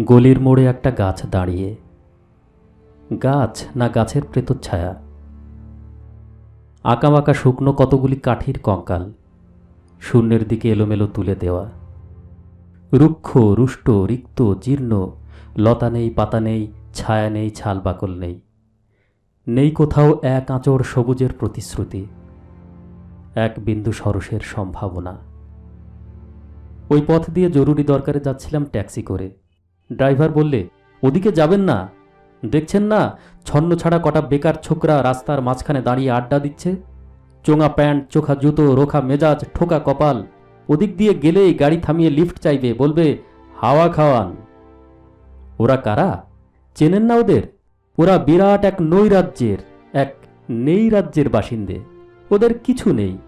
গলির মোড়ে একটা গাছ দাঁড়িয়ে। গাছ না গাছের প্রেতচ্ছায়া আঁকাবাঁকা শুকনো কতগুলি কাঠির কঙ্কাল, শূন্যের দিকে এলোমেলো তুলে দেওয়া। রুক্ষ, রুষ্ট, রিক্ত, জীর্ণ, লতা নেই, পাতা নেই, ছায়া নেই, ছাল বাকল নেই। নেই কোথাও এক আঁচড় সবুজের প্রতিশ্রুতি, এক বিন্দু সরসের সম্ভাবনা। ওই পথ দিয়ে জরুরি দরকারে যাচ্ছিলাম ট্যাক্সি করে। ড্রাইভার বললে, ওদিকে যাবেন না। দেখছেন না, ছন্ন ছাড়া কটা বেকার ছোকরা রাস্তার মাঝখানে দাঁড়িয়ে আড্ডা দিচ্ছে? চোঙা প্যান্ট, চোখা জুতো, রোখা মেজাজ, ঠোকা কপাল। ওদিক দিয়ে গেলেই গাড়ি থামিয়ে লিফট চাইবে, বলবে, হাওয়া খাওয়ান। ওরা কারা? চেনেন না ওদের? ওরা বিরাট এক নৈরাজ্যের, এক নেই রাজ্যের বাসিন্দে। ওদের কিছু নেই।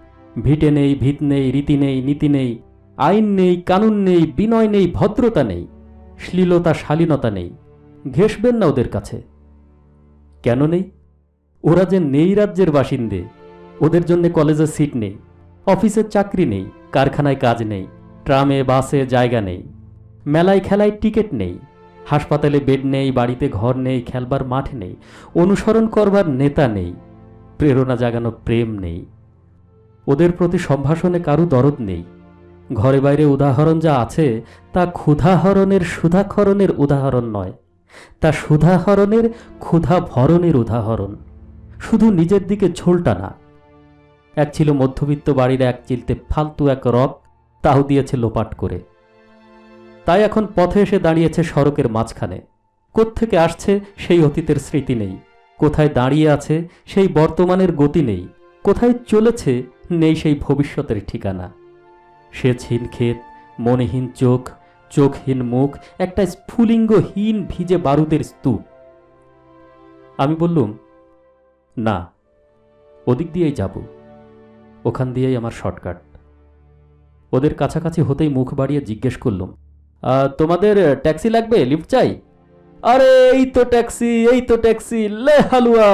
ভিটে নেই, ভিত নেই, রীতি নেই, নীতি নেই, আইন নেই, কানুন নেই, বিনয় নেই, ভদ্রতা নেই। শ্লীলতা শালীনতা নেই। ঘেসবেন না ওদের কাছে। কেন নেই? ওরা যে নেই রাজ্যের বাসিন্দে। ওদের জন্য কলেজে সিট নেই। অফিসের চাকরি নেই। কারখানায় কাজ নেই। ট্রামে, বাসে জায়গা নেই। মেলায় খেলায় টিকিট নেই। হাসপাতালে বেড নেই, বাড়িতে ঘর নেই, খেলবার মাঠ নেই। অনুসরণ করবার নেতা নেই। প্রেরণা জাগানো প্রেম নেই। ওদের প্রতি সম্ভাষণে কারু দরদ নেই। ঘরে বাইরে উদাহরণ যা আছে তা ক্ষুধাহরণের সুধাক্ষরণের উদাহরণ নয়। তা ক্ষুধা ভরণের উদাহরণ। শুধু নিজের দিকে ঝোলটা না। এক ছিল মধ্যবিত্ত বাড়ির এক চিলতে ফালতু এক রক তাও দিয়েছে লোপাট করে। তাই এখন পথে এসে দাঁড়িয়েছে সড়কের মাঝখানে। কোত্থেকে আসছে সেই অতীতের স্মৃতি নেই। কোথায় দাঁড়িয়ে আছে সেই বর্তমানের গতি নেই। কোথায় চলেছে নেই সেই ভবিষ্যতের ঠিকানা। সে ক্ষেত, মনেহীন চোখ, চোখহীন মুখ, একটা স্ফুলিঙ্গহীন ভিজে বারুদের স্তূপ। আমি বললুম, না, ওদিক দিয়েই যাব। ওখান দিয়েই আমার শর্টকাট। ওদের কাছাকাছি হতেই মুখ বাড়িয়ে জিজ্ঞেস করলুম তোমাদের ট্যাক্সি লাগবে? লিফট চাই? আরে, এই তো ট্যাক্সি, এই তো ট্যাক্সি, লে হালুয়া!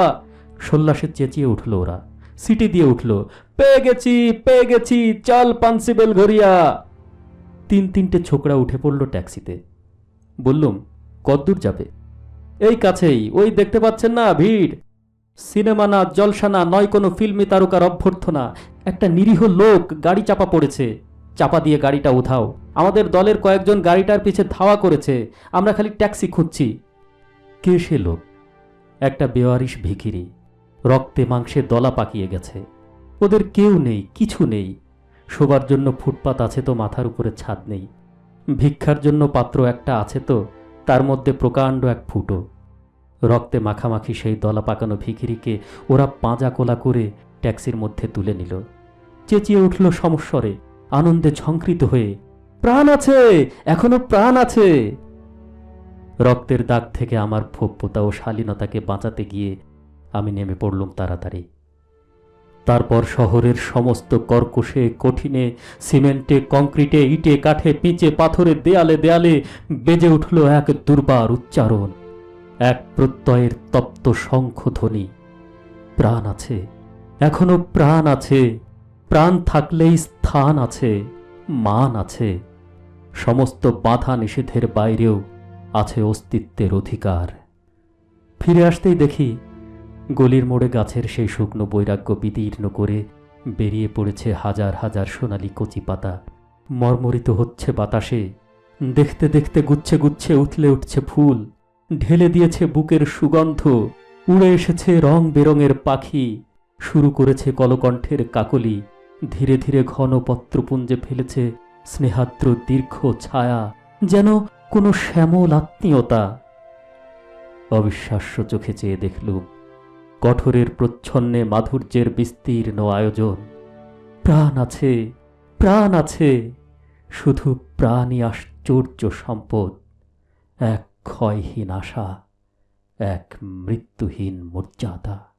সোল্লাসে চেঁচিয়ে উঠল ওরা, সিটি দিয়ে উঠল পেয়ে গেছি পেয়ে গেছি চল পানসিবেল ঘরিয়া তিন তিনটে ছোকরা উঠে পড়ল ট্যাক্সিতে। বললুম, কদ্দূর যাবে? এই কাছেই, ওই দেখতে পাচ্ছেন না, ভিড়। সিনেমা না, জলসা না, নয় কোনো ফিল্মি তারকার অভ্যর্থনা। একটা নিরীহ লোক গাড়ি চাপা পড়েছে। চাপা দিয়ে গাড়িটা উঠাও আমাদের দলের কয়েকজন গাড়িটার পিছে ধাওয়া করেছে। আমরা খালি ট্যাক্সি খুঁজছি। কে সে লোক? একটা বেওয়ারিশ ভিখিরি। রক্তে মাংসে দলা পাকিয়ে গেছে। ওদের কেউ নেই, কিছু নেই। শোবার জন্য ফুটপাত আছে তো মাথার উপরে ছাদ নেই। ভিক্ষার জন্য পাত্র একটা আছে তো, তার মধ্যে প্রকাণ্ড এক ফুটো। রক্তে মাখামাখি সেই দলা পাকানো ভিখিরিকে ওরা পাঁজা কোলা করে ট্যাক্সির মধ্যে তুলে নিল। চেঁচিয়ে উঠল সমস্বরে, আনন্দে ঝঙ্কৃত হয়ে, প্রাণ আছে, এখনও প্রাণ আছে! রক্তের দাগ থেকে আমার ভব্যতা ও শালীনতাকে বাঁচাতে গিয়ে আমি নেমে পড়লুম তাড়াতাড়ি। তারপর শহরের সমস্ত কর্কশে, কঠিনে, সিমেন্টে, কংক্রিটে, ইটে, কাঠে, পিচে, পাথরের দেয়ালে দেয়ালে বেজে উঠল এক দুর্বার উচ্চারণ। এক প্রত্যয়ের তপ্ত শঙ্খধ্বনি। প্রাণ আছে। এখনও প্রাণ আছে। প্রাণ থাকলেই স্থান আছে। মান আছে। সমস্ত বাধা নিষেধের বাইরেও আছে অস্তিত্বের অধিকার। ফিরে আসতেই দেখি গলির মোড়ে গাছের সেই শুকনো বৈরাগ্য বিদীর্ণ করে বেরিয়ে পড়েছে হাজার হাজার সোনালি কচি পাতা। মর্মরিত হচ্ছে বাতাসে। দেখতে দেখতে গুচ্ছে গুচ্ছে উথলে উঠছে ফুল। ঢেলে দিয়েছে বুকের সুগন্ধ। উড়ে এসেছে রং বেরঙের পাখি। শুরু করেছে কলকণ্ঠের কাকলি। ধীরে ধীরে ঘন পত্রপুঞ্জে ফেলেছে স্নেহাদ্র দীর্ঘ ছায়া, যেন কোনো শ্যামল আত্মীয়তা। অবিশ্বাস্য চোখে চেয়ে দেখলুম কঠোরের প্রচ্ছন্নে মাধুর্যের বিস্তীর্ণ আয়োজন। প্রাণ আছে প্রাণ আছে, শুধু প্রাণই আশ্চর্য সম্পদ। এক ক্ষয়হীন আশা, এক মৃত্যুহীন মর্যাদা।